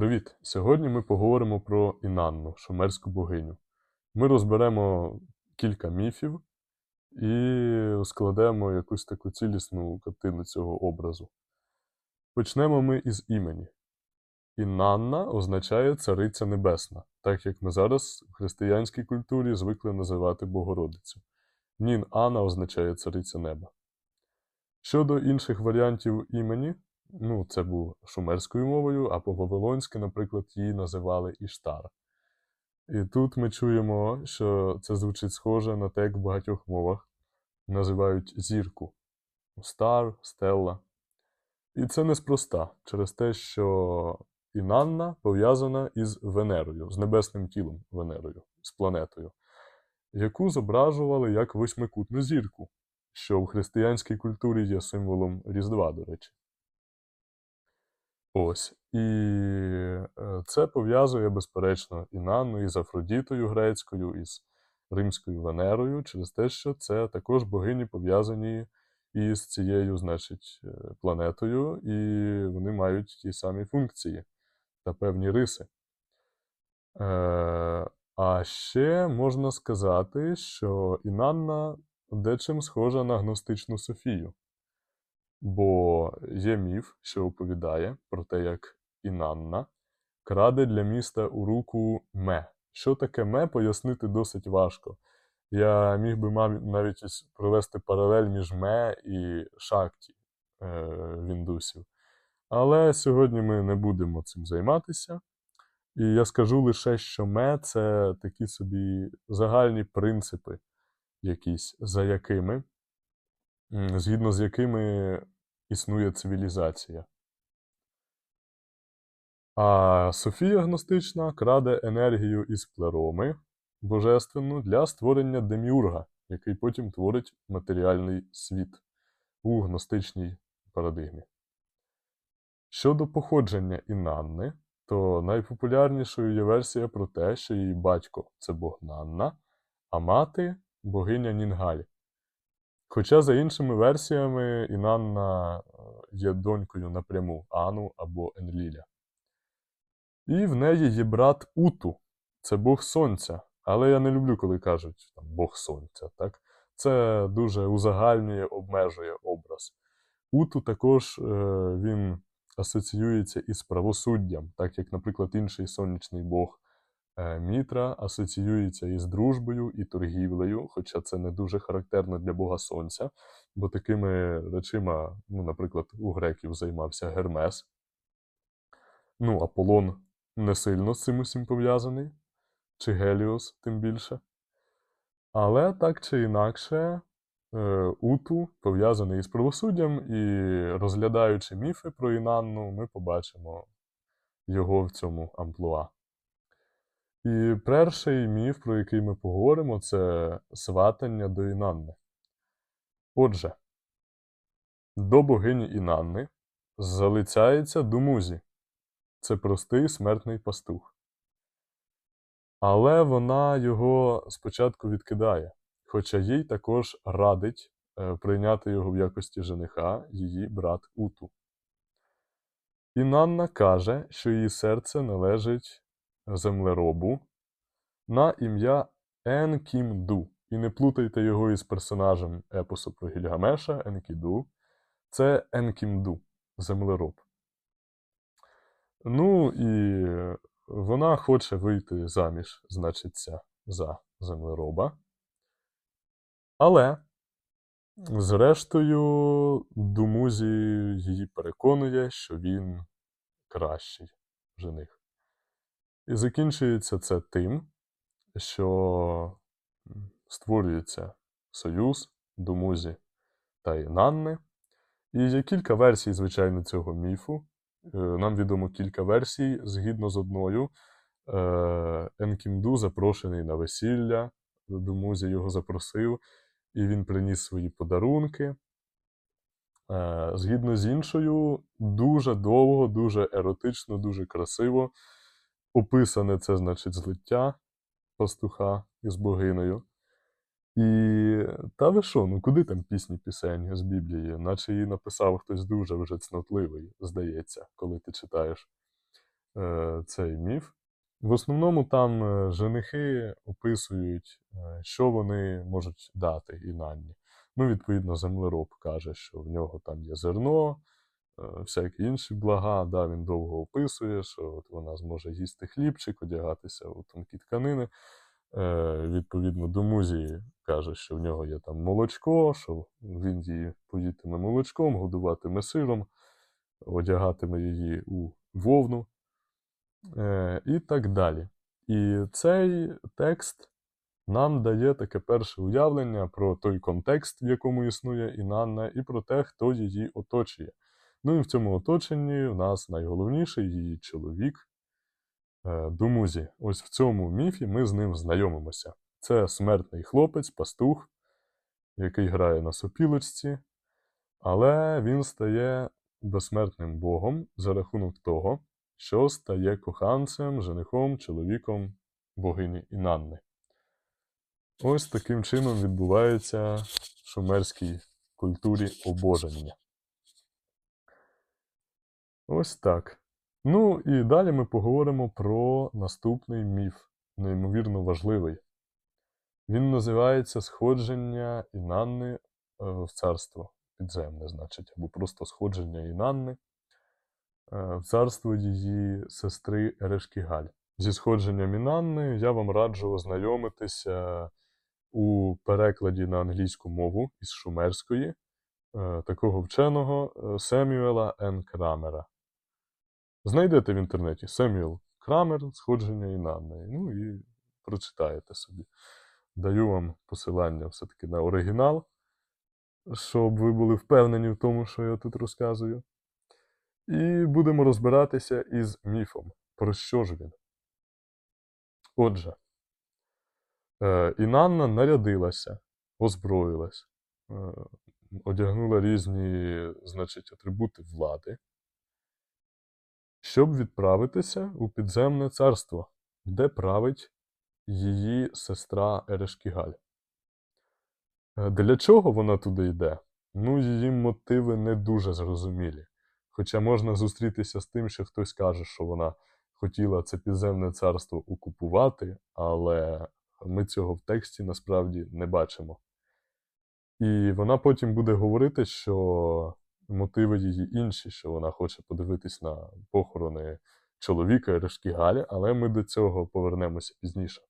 Привіт! Сьогодні ми поговоримо про Інанну, шумерську богиню. Ми розберемо кілька міфів і складемо якусь таку цілісну картину цього образу. Почнемо ми із імені. Інанна означає цариця небесна, так як ми зараз в християнській культурі звикли називати Богородицю. Нін Анна означає цариця неба. Щодо інших варіантів імені, ну, це був шумерською мовою, а по-вавилонськи, наприклад, її називали Іштар. І тут ми чуємо, що це звучить схоже на те, як в багатьох мовах називають зірку Стар, Стелла. І це неспроста через те, що Інанна пов'язана із Венерою, з небесним тілом Венерою, з планетою, яку зображували як восьмикутну зірку, що в християнській культурі є символом Різдва, до речі. Ось. І е, це пов'язує, безперечно, Інанну із Афродітою грецькою, із римською Венерою, через те, що це також богині пов'язані із цією, значить, е, планетою, і вони мають ті самі функції та певні риси. Е, А ще можна сказати, що Інанна дечим схожа на гностичну Софію. Бо є міф, що оповідає про те, як Інанна краде для міста у руку ме. Що таке ме, пояснити досить важко. Я міг би навіть провести паралель між ме і шакті е, в індусів. Але сьогодні ми не будемо цим займатися. І я скажу лише, що ме це такі собі загальні принципи, якісь, за якими згідно з якими існує цивілізація. А Софія гностична краде енергію із плероми божественну для створення деміурга, який потім творить матеріальний світ у гностичній парадигмі. Щодо походження Інанни, то найпопулярнішою є версія про те, що її батько це бог Нанна, а мати богиня Нінгаль. Хоча, за іншими версіями, Інанна е, є донькою напряму Ану або Енліля. І в неї є брат Уту, це Бог Сонця. Але я не люблю, коли кажуть там, Бог Сонця. Так? Це дуже узагальнює, обмежує образ. Уту також е, він асоціюється із правосуддям, так як, наприклад, інший сонячний Бог Мітра асоціюється із дружбою і торгівлею, хоча це не дуже характерно для Бога Сонця, бо такими речима, ну, наприклад, у греків займався Гермес. Ну, Аполлон не сильно з цим усім пов'язаний, чи Геліос, тим більше. Але так чи інакше, е, Уту пов'язаний із правосуддям, і розглядаючи міфи про Інанну, ми побачимо його в цьому амплуа. І перший міф, про який ми поговоримо, це сватання до Інанни. Отже, до богині Інанни залицяється Думузі. Це простий смертний пастух. Але вона його спочатку відкидає, хоча їй також радить е, прийняти його в якості жениха її брат Уту. Інанна каже, що її серце належить землеробу на ім'я Енкімду. І не плутайте його із персонажем епосу про Гільгамеша Енкіду. Це Енкімду, землероб. Ну і вона хоче вийти заміж, значиться, за землероба. Але, зрештою, Думузі її переконує, що він кращий жених. І закінчується це тим, що створюється союз Думузі та Інанни. І є кілька версій, звичайно, цього міфу. Е, Нам відомо кілька версій. Згідно з одною, е, Енкімду запрошений на весілля, Думузі його запросив, і він приніс свої подарунки. Е, Згідно з іншою, дуже довго, дуже еротично, дуже красиво описане це, значить, злиття пастуха із богинею. І та ви що, ну куди там пісні пісень з Біблії? Наче її написав хтось дуже вже цнотливий, здається, коли ти читаєш. е, цей міф. В основному там е, женихи описують, е, що вони можуть дати Інанні. Ну, відповідно, землероб каже, що в нього там є зерно, всякі інші блага. Да, він довго описує, що от вона зможе їсти хлібчик, одягатися у тонкі тканини. Е, відповідно, до музії каже, що в нього є там молочко, що він її поїтиме молочком, годуватиме сиром, одягатиме її у вовну е, і так далі. І цей текст нам дає таке перше уявлення про той контекст, в якому існує Інанна, і про те, хто її оточує. Ну і в цьому оточенні в нас найголовніший її чоловік е, Думузі. Ось в цьому міфі ми з ним знайомимося. Це смертний хлопець, пастух, який грає на сопілочці, але він стає безсмертним богом за рахунок того, що стає коханцем, женихом, чоловіком богині Інанни. Ось таким чином відбувається в шумерській культурі обоження. Ось так. Ну і далі ми поговоримо про наступний міф, неймовірно важливий. Він називається Сходження Інанни е, в царство підземне, значить, або просто сходження Інанни е, в царство її сестри Ерешкігаль. Зі сходженням Інанни я вам раджу ознайомитися у перекладі на англійську мову із шумерської е, такого вченого Семюела Н. Крамера. Знайдете в інтернеті Семюел Крамер, сходження Інанни. Ну і прочитаєте собі. Даю вам посилання все-таки на оригінал, щоб ви були впевнені в тому, що я тут розказую. І будемо розбиратися із міфом. Про що ж він? Отже, е, Інанна нарядилася, озброїлась, е, одягнула різні, значить, атрибути влади, щоб відправитися у підземне царство, де править її сестра Ерешкігаль. Е, Для чого вона туди йде? Ну, її мотиви не дуже зрозумілі. Хоча можна зустрітися з тим, що хтось каже, що вона хотіла це підземне царство окупувати, але ми цього в тексті насправді не бачимо. І вона потім буде говорити, що мотиви її інші, що вона хоче подивитись на похорони чоловіка Ерешкігалі, але ми до цього повернемося пізніше.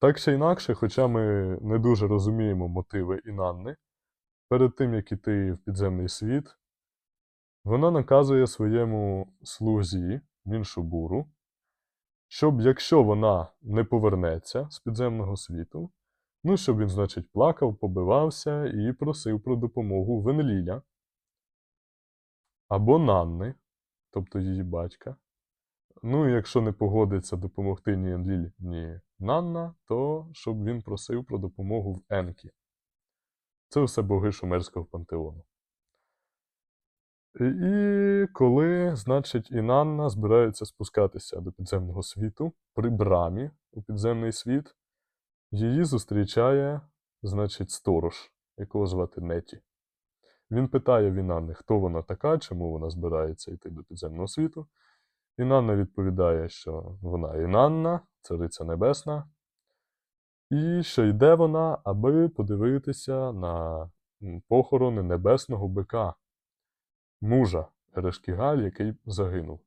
Так чи інакше, хоча ми не дуже розуміємо мотиви Інанни, перед тим як іти в підземний світ, вона наказує своєму слузі Ніншубуру, щоб якщо вона не повернеться з підземного світу, ну, щоб він, значить, плакав, побивався і просив про допомогу Венліля або Нанни, тобто її батька. Ну, і якщо не погодиться допомогти ні Енліль, ні Нанна, то щоб він просив про допомогу в Енкі. Це все боги шумерського пантеону. І коли, значить, Інанна збирається спускатися до підземного світу при брамі у підземний світ, її зустрічає, значить, сторож, якого звати Неті. Він питає в Інанни, хто вона така, чому вона збирається йти до підземного світу. Інанна відповідає, що вона Інанна, цариця небесна, і що йде вона, аби подивитися на похорони небесного бика, мужа Ерешкігаль, який загинув.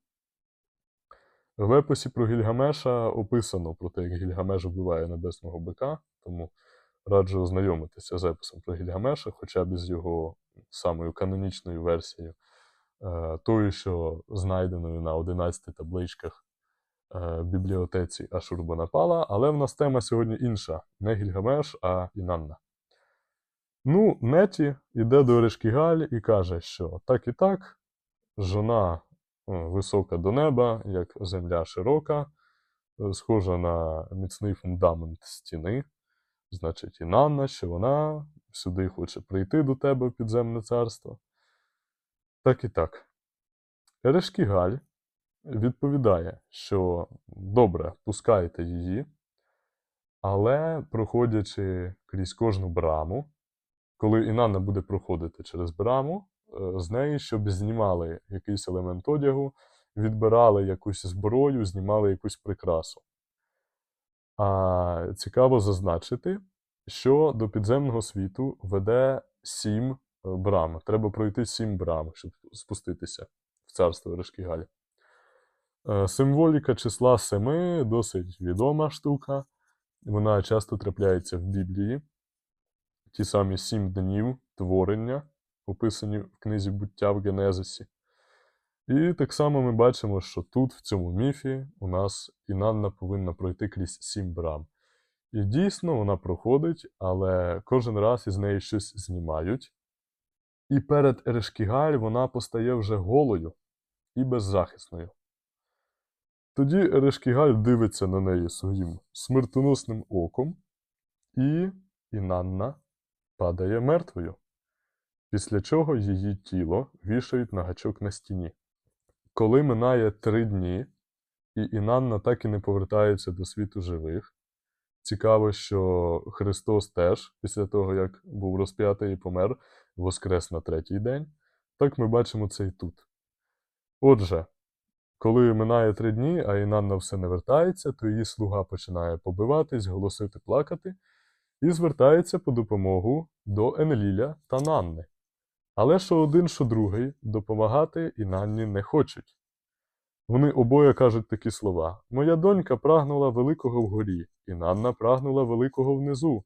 В епосі про Гільгамеша описано про те, як Гільгамеш вбиває небесного бика, тому раджу ознайомитися з епосом про Гільгамеша, хоча б із його самою канонічною версією, е, тою, що знайденою на 11 табличках е, бібліотеці Ашурбанапала, але в нас тема сьогодні інша: не Гільгамеш, а Інанна. Ну, Неті йде до Ерешкігаль і каже, що так і так, жона висока до неба, як земля широка, е, схожа на міцний фундамент стіни. Значить, Інанна, що вона сюди хоче прийти до тебе в підземне царство. Так і так. Ерешкігаль відповідає, що добре, пускайте її, але проходячи крізь кожну браму, коли Інанна буде проходити через браму, е, з неї, щоб знімали якийсь елемент одягу, відбирали якусь зброю, знімали якусь прикрасу. А цікаво зазначити, що до підземного світу веде сім е, брам. Треба пройти сім брам, щоб спуститися в царство Решкігаль. Е, Символіка числа семи досить відома штука. Вона часто трапляється в Біблії. Ті самі сім днів творення, описані в книзі буття в Генезисі. І так само ми бачимо, що тут, в цьому міфі, у нас Інанна повинна пройти крізь сім брам. І дійсно вона проходить, але кожен раз із неї щось знімають. І перед Ерешкігаль вона постає вже голою і беззахисною. Тоді Ерешкігаль дивиться на неї своїм смертоносним оком, і Інанна падає мертвою, після чого її тіло вішають на гачок на стіні. Коли минає три дні, і Інанна так і не повертається до світу живих, цікаво, що Христос теж, після того, як був розп'ятий і помер, воскрес на третій день, так ми бачимо це і тут. Отже, коли минає три дні, а Інанна все не вертається, то її слуга починає побиватись, голосити, плакати і звертається по допомогу до Енліля та Нанни. Але що один, що другий допомагати Інанні не хочуть. Вони обоє кажуть такі слова: Моя донька прагнула великого вгорі, і Нанна прагнула великого внизу.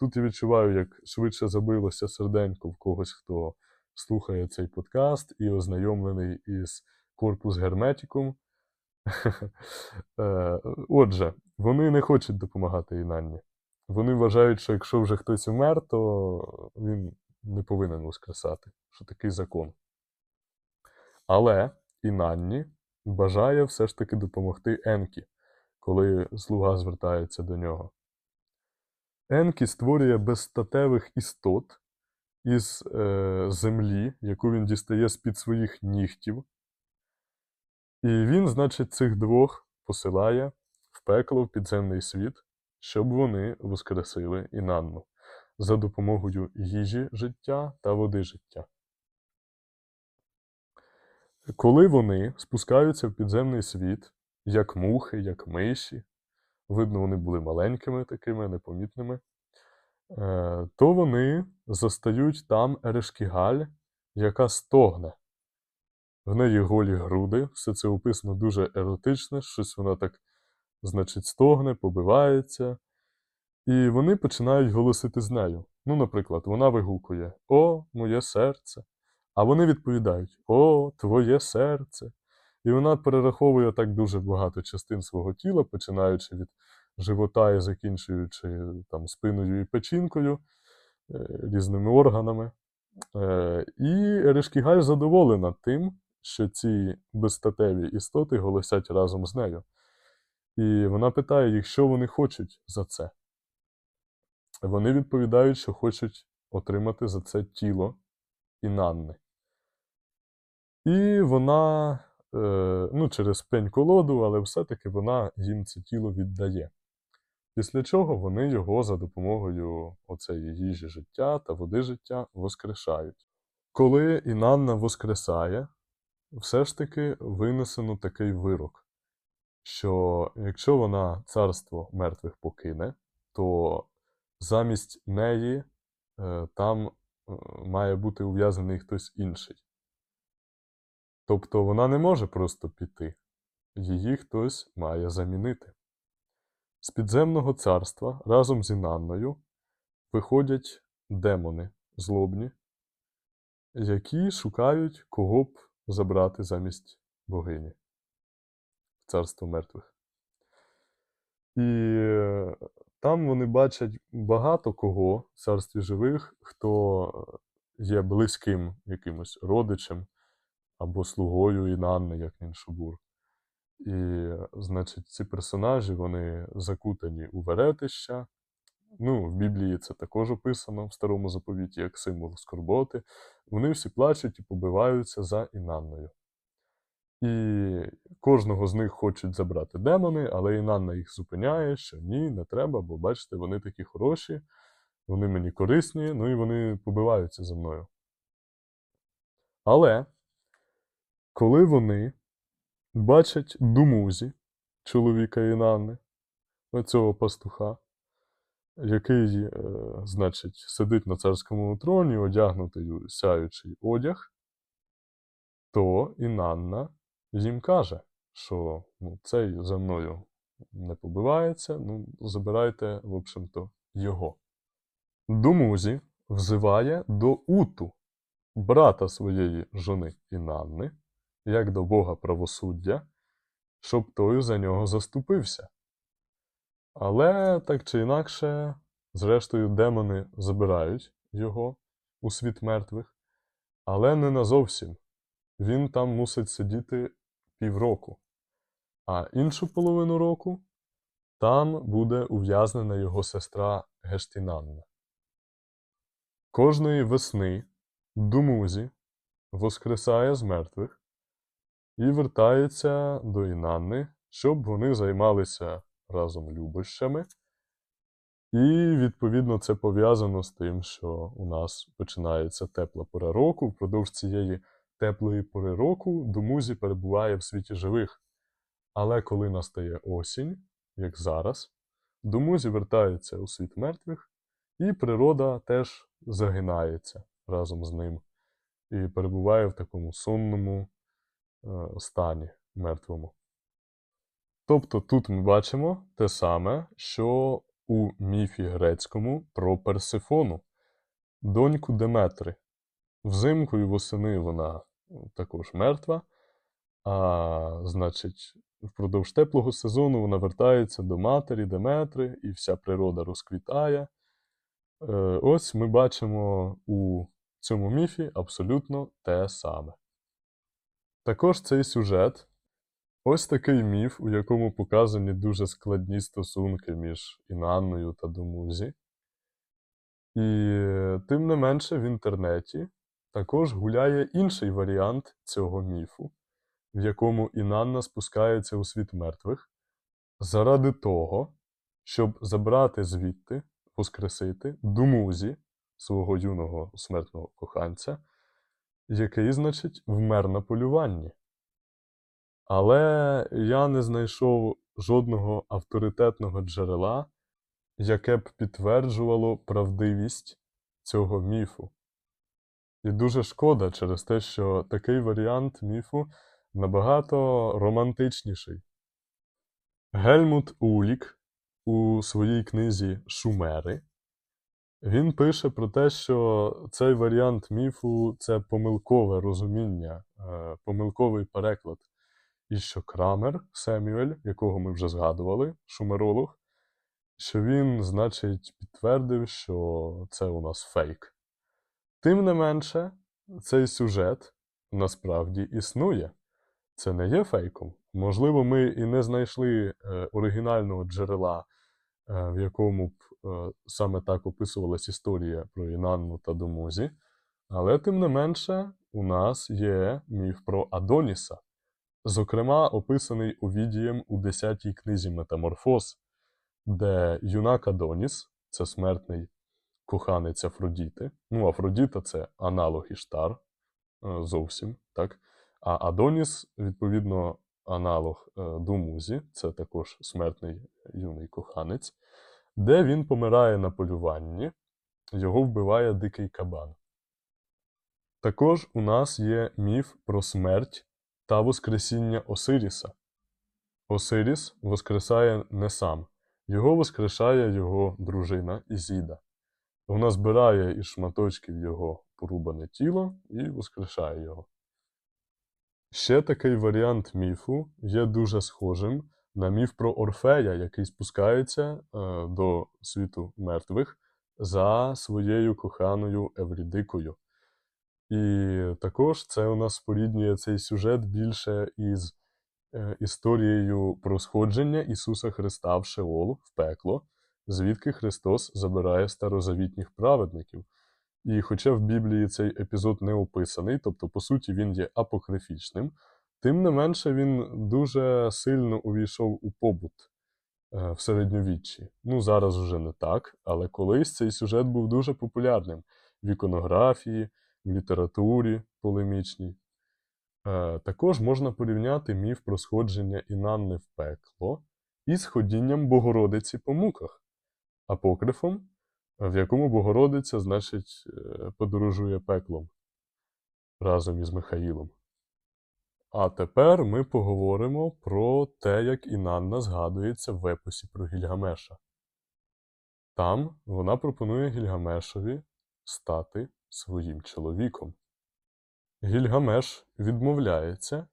Тут я відчуваю, як швидше забилося серденько в когось, хто слухає цей подкаст і ознайомлений із корпус герметикум. Е, Отже, вони не хочуть допомагати Інанні. Вони вважають, що якщо вже хтось умер, то він не повинен воскресати, що такий закон. Але Інанні бажає все ж таки допомогти Енкі, коли слуга звертається до нього. Енкі створює безстатевих істот із е, землі, яку він дістає з-під своїх нігтів. І він, значить, цих двох посилає в пекло в підземний світ, щоб вони воскресили Інанну за допомогою їжі життя та води життя. Коли вони спускаються в підземний світ, як мухи, як миші, видно, вони були маленькими такими, непомітними, е, то вони застають там Ерешкігаль, яка стогне. В неї голі груди, все це описано дуже еротично, щось вона так, значить, стогне, побивається. І вони починають голосити з нею. Ну, наприклад, вона вигукує О, моє серце. А вони відповідають О, твоє серце. І вона перераховує так дуже багато частин свого тіла, починаючи від живота і закінчуючи там, спиною і печінкою, е, різними органами. Е, І Решкігаль задоволена тим, що ці безстатеві істоти голосять разом з нею. І вона питає їх, що вони хочуть за це. Вони відповідають, що хочуть отримати за це тіло Інанни. І вона, е, ну, через пень колоду, але все-таки вона їм це тіло віддає. Після чого вони його за допомогою оцеї їжі життя та води життя воскрешають. Коли Інанна воскресає, все ж таки винесено такий вирок, що якщо вона царство мертвих покине, то замість неї е, там е, має бути ув'язаний хтось інший. Тобто вона не може просто піти, її хтось має замінити. З підземного царства разом з Інанною виходять демони злобні, які шукають кого б забрати замість богині в царство мертвих. І е, там вони бачать багато кого в царстві живих, хто є близьким якимось родичем або слугою Інанни, як Ніншобур. І, значить, ці персонажі вони закутані у веретища. Ну, в Біблії це також описано в старому заповіті як символ скорботи. Вони всі плачуть і побиваються за Інанною. І кожного з них хочуть забрати демони, але Інанна їх зупиняє, що ні, не треба, бо бачите, вони такі хороші, вони мені корисні, ну і вони побиваються за мною. Але коли вони бачать Думузі, чоловіка Інанни, оцього пастуха, який, е, значить, сидить на царському троні, одягнутий сяючий одяг, то Інанна їм каже, що ну, цей за мною не побивається, ну, забирайте, в общем-то, його. Думузі взиває до Уту, брата своєї жони Інанни, як до Бога правосуддя, щоб той за нього заступився. Але так чи інакше, зрештою, демони забирають його у світ мертвих, але не назовсім. Він там мусить сидіти півроку, а іншу половину року там буде ув'язнена його сестра Гештінанна. Кожної весни Думузі воскресає з мертвих і вертається до Інанни, щоб вони займалися разом любощами. І, відповідно, це пов'язано з тим, що у нас починається тепла пора року. Впродовж цієї теплої пори року Думузі перебуває в світі живих. Але коли настає осінь, як зараз, Думузі вертається у світ мертвих, і природа теж загинається разом з ним і перебуває в такому сонному е, стані мертвому. Тобто тут ми бачимо те саме, що у міфі грецькому про Персифону, доньку Деметри. Взимку і восени вона також мертва, а значить, впродовж теплого сезону вона вертається до матері Деметри, і вся природа розквітає. Е, Ось ми бачимо у цьому міфі абсолютно те саме. Також цей сюжет ось такий міф, у якому показані дуже складні стосунки між Інанною та Думузі. І тим не менше в інтернеті також гуляє інший варіант цього міфу, в якому Інанна спускається у світ мертвих заради того, щоб забрати звідти, воскресити Думузі, свого юного смертного коханця, який, значить, вмер на полюванні. Але я не знайшов жодного авторитетного джерела, яке б підтверджувало правдивість цього міфу. І дуже шкода через те, що такий варіант міфу набагато романтичніший. Гельмут Улік у своїй книзі Шумери він пише про те, що цей варіант міфу це помилкове розуміння, е, помилковий переклад. І що Крамер Семюель, якого ми вже згадували, шумеролог, що він, значить, підтвердив, що це у нас фейк. Тим не менше, цей сюжет насправді існує. Це не є фейком. Можливо, ми і не знайшли е, оригінального джерела, е, в якому б е, саме так описувалась історія про Інанну та Домузі, але тим не менше, у нас є міф про Адоніса, зокрема, описаний Овідієм у 10-й книзі Метаморфоз, де юнак Адоніс, це смертний коханець Афродіти. Ну, Афродіта це аналог Іштар, е, зовсім, так? А Адоніс, відповідно, аналог е, Думузі, це також смертний юний коханець, де він помирає на полюванні, його вбиває дикий кабан. Також у нас є міф про смерть та воскресіння Осиріса. Осиріс воскресає не сам, його воскрешає його дружина Ізіда. Вона збирає із шматочків його порубане тіло і воскрешає його. Ще такий варіант міфу є дуже схожим на міф про Орфея, який спускається е, до світу мертвих за своєю коханою Еврідикою. І також це у нас споріднює цей сюжет більше із е, історією про сходження Ісуса Христа в Шеол, в пекло, звідки Христос забирає старозавітніх праведників. І хоча в Біблії цей епізод не описаний, тобто, по суті, він є апокрифічним, тим не менше він дуже сильно увійшов у побут е, в середньовіччі. Ну, зараз вже не так, але колись цей сюжет був дуже популярним в іконографії, в літературі полемічній. Е, також можна порівняти міф про сходження Інанни в пекло із ходінням Богородиці по муках, апокрифом, в якому Богородиця, значить, е, подорожує пеклом разом із Михаїлом. А тепер ми поговоримо про те, як Інанна згадується в епосі про Гільгамеша. Там вона пропонує Гільгамешові стати своїм чоловіком. Гільгамеш відмовляється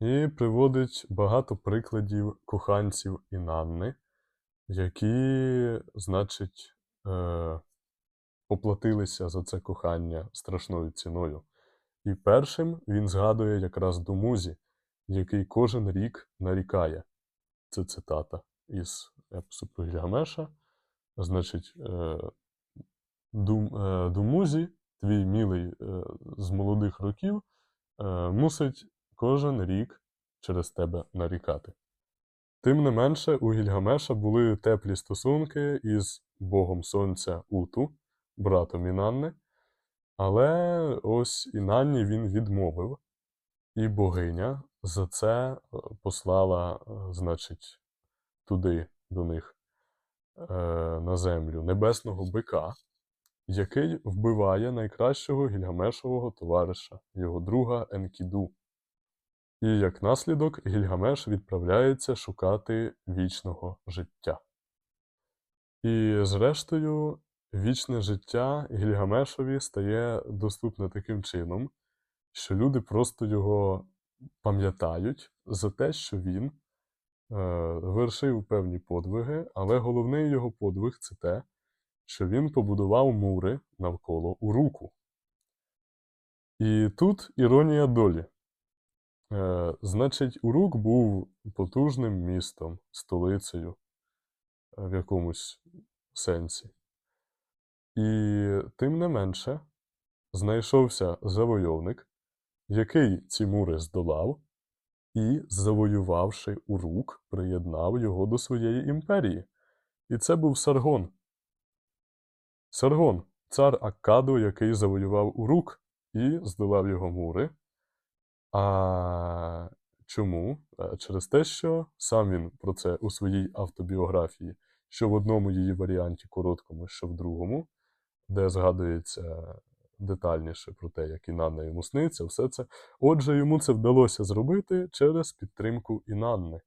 і приводить багато прикладів коханців Інанни, які, значить, е, поплатилися за це кохання страшною ціною. І першим він згадує якраз Думузі, який кожен рік нарікає. Це цитата із епосу про Гільгамеша. Значить, е, Дум, е, Думузі, твій мілий е, з молодих років, е, мусить кожен рік через тебе нарікати. Тим не менше, у Гільгамеша були теплі стосунки із Богом Сонця Уту, братом Інанни, але ось Інанні він відмовив, і богиня за це е, послала, е, значить, туди до них е, на землю небесного бика, який вбиває найкращого гільгамешового товариша, його друга Енкіду. І як наслідок Гільгамеш відправляється шукати вічного життя. І зрештою, вічне життя Гільгамешові стає доступне таким чином, що люди просто його пам'ятають за те, що він е, вершив певні подвиги, але головний його подвиг це те, що він побудував мури навколо Уруку. І тут іронія долі. Е, значить, Урук був потужним містом, столицею е, в якомусь сенсі. І тим не менше знайшовся завойовник, який ці мури здолав, і, завоювавши Урук, приєднав його до своєї імперії. І це був Саргон. Саргон, цар Аккаду, який завоював Урук і здолав його мури. А чому? Е, Через те, що сам він про це у своїй автобіографії, що в одному її варіанті короткому, що в другому, де згадується детальніше про те, як Інанна йому сниться, все це. Отже, йому це вдалося зробити через підтримку Інанни.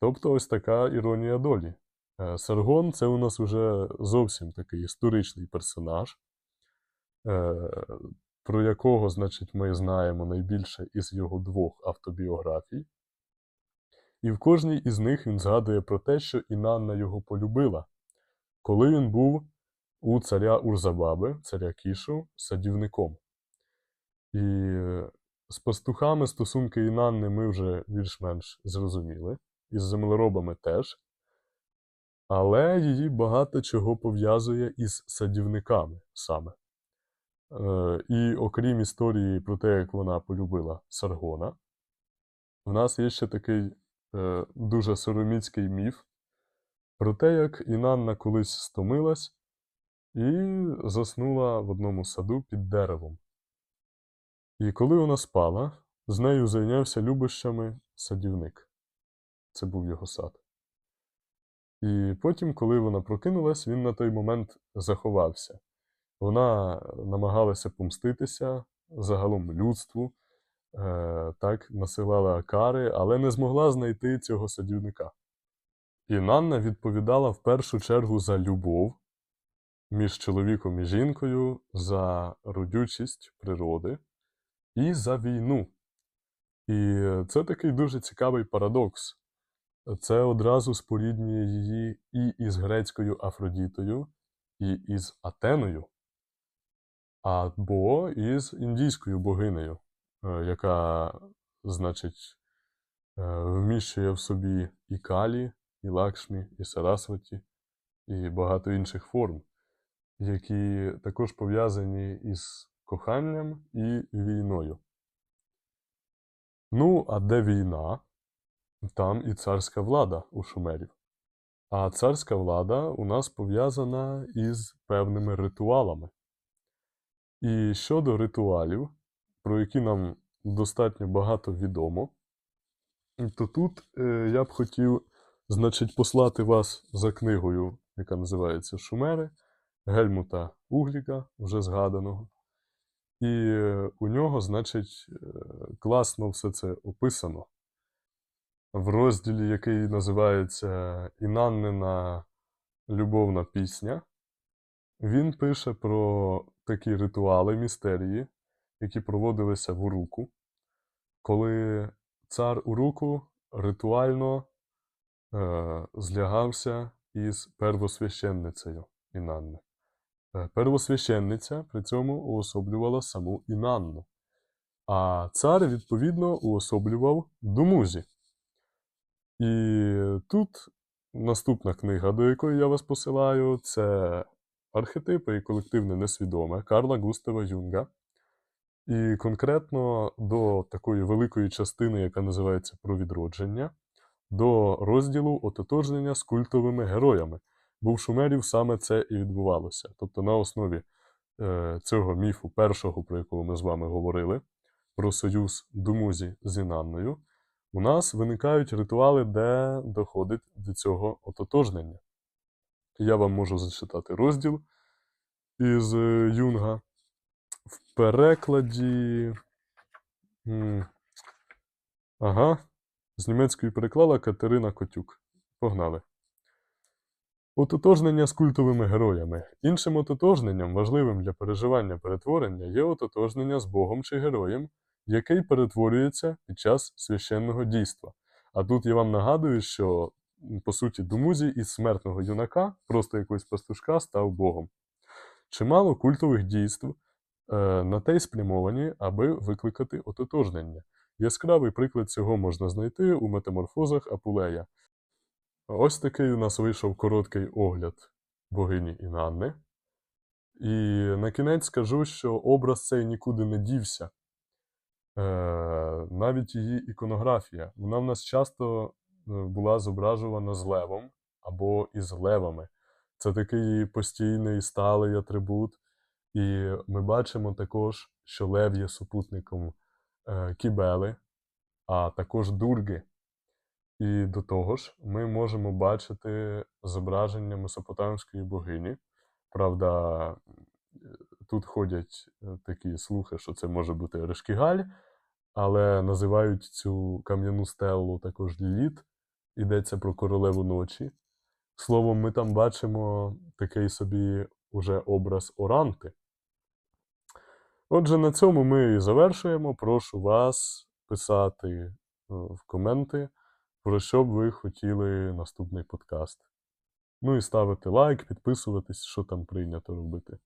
Тобто ось така іронія долі. Е, Саргон це у нас уже зовсім такий історичний персонаж, е, про якого, значить, ми знаємо найбільше із його двох автобіографій. І в кожній із них він згадує про те, що Інанна його полюбила, коли він був у царя Урзабаби, царя Кішу, садівником. І з пастухами стосунки Інанни ми вже більш-менш зрозуміли, і з землеробами теж. Але її багато чого пов'язує із садівниками саме. Е, і окрім історії про те, як вона полюбила Саргона, в нас є ще такий е, дуже сороміцький міф про те, як Інанна колись стомилась і заснула в одному саду під деревом. І коли вона спала, з нею зайнявся любощами садівник. Це був його сад. І потім, коли вона прокинулась, він на той момент заховався. Вона намагалася помститися загалом людству, е, так, насилала кари, але не змогла знайти цього садівника. І Нанна відповідала в першу чергу за любов між чоловіком і жінкою, за родючість природи і за війну. І це такий дуже цікавий парадокс. Це одразу споріднює її і із грецькою Афродітою, і із Атеною, або із індійською богинею, е, яка, значить, е, вміщує в собі і Калі, і Лакшмі, і Сарасваті, і багато інших форм, які також пов'язані із коханням і війною. Ну, а де війна? Там і царська влада у шумерів. А царська влада у нас пов'язана із певними ритуалами. І щодо ритуалів, про які нам достатньо багато відомо, то тут е, я б хотів, значить, послати вас за книгою, яка називається Шумери Гельмута Угліка, вже згаданого. І е, у нього, значить, е, класно все це описано в розділі, який називається Інаннена любовна пісня. Він пише про такі ритуали, містерії, які проводилися в Уруку, коли цар Уруку ритуально е, злягався із первосвященницею Інанни. Е, Первосвященниця при цьому уособлювала саму Інанну, а цар, відповідно, уособлював Думузі. І тут наступна книга, до якої я вас посилаю, це архетипи і колективне несвідоме Карла Густава Юнга. І конкретно до такої великої частини, яка називається Про відродження, до розділу ототожнення з культовими героями. Бо в шумерів саме це і відбувалося. Тобто на основі е, цього міфу, першого, про якого ми з вами говорили, про союз Думузі з Інанною, у нас виникають ритуали, де доходить до цього ототожнення. Я вам можу зачитати розділ із е, Юнга. В перекладі. Ага. З німецької переклала Катерина Котюк. Погнали. Ототожнення з культовими героями. Іншим ототожненням, важливим для переживання перетворення, є ототожнення з Богом чи героєм, який перетворюється під час священного дійства. А тут я вам нагадую, що по суті Думузі із смертного юнака, просто якогось пастушка, став Богом. Чимало культових дійств е, на те й спрямовані, аби викликати ототожнення. Яскравий приклад цього можна знайти у метаморфозах Апулея. Ось такий у нас вийшов короткий огляд богині Інанни. І на кінець скажу, що образ цей нікуди не дівся. Е, навіть її іконографія. Вона в нас часто була зображувана з левом або із левами. Це такий постійний сталий атрибут. І ми бачимо також, що лев є супутником е, кібели, а також дурги. І до того ж, ми можемо бачити зображення месопотамської богині. Правда, е, тут ходять е, такі слухи, що це може бути Решкігаль, але називають цю кам'яну стелу також Ліліт. Йдеться про королеву ночі. Словом, ми там бачимо такий собі уже образ Оранти. Отже, на цьому ми і завершуємо. Прошу вас писати е, в коменти, про що б ви хотіли наступний подкаст. Ну і ставити лайк, підписуватись, що там прийнято робити.